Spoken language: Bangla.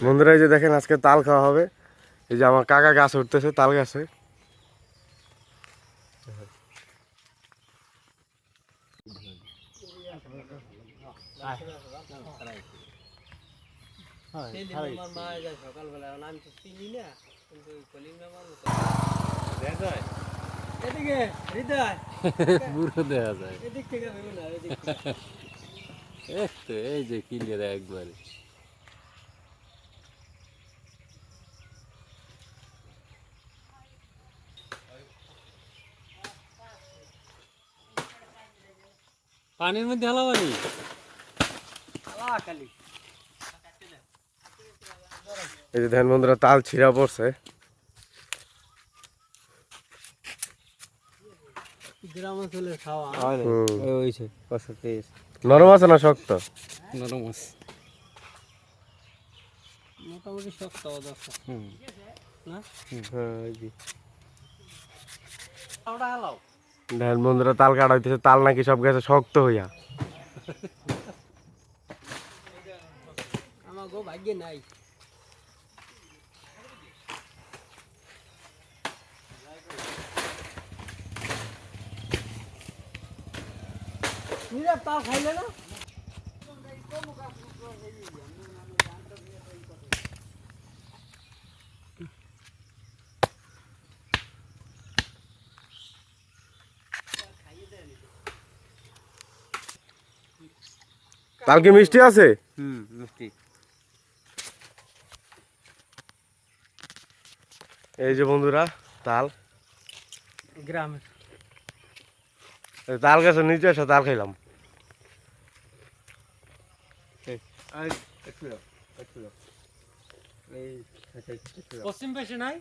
বন্ধুরা এই যে দেখেন আজকে তাল খাওয়া হবে। এই যে আমার কাকা গাছ উঠতেছে তাল গাছে। সেলিম আমার যায় সকালবেলা এখন আমি তো চিনি না কিন্তু ওই কলিম আমার মতো এদিকে হৃদয় পুরো দেখা যায় এই তো এই যে ক্লিয়ার একবারে। পানির মধ্যে হালাবানি আলা খালি এই যে দেখেন বন্ধুরা তাল ছিঁড়া পড়ছে। গ্রাম অঞ্চলের খাওয়া। ওইছে কষ্ট পেয়েছে নরম আছে না শক্ত? নরম আছে। মোটামুটি শক্ত আছে হুম। না? হ্যাঁ ওটা হালাও। দেখেন বন্ধুরা তাল কাটা হইতেছে তাল নাকি সব গেছে শক্ত হইয়া। আমার গো ভাগ্যে নাই। নীরব তাও খাইলে না তাল কি মিষ্টি আছে? হুম মিষ্টি। এই যে বন্ধুরা তাল। গ্রামে এই তাল গাছের নিচে এসে তাল খাইলাম। পশ্চিম পেশে নাই?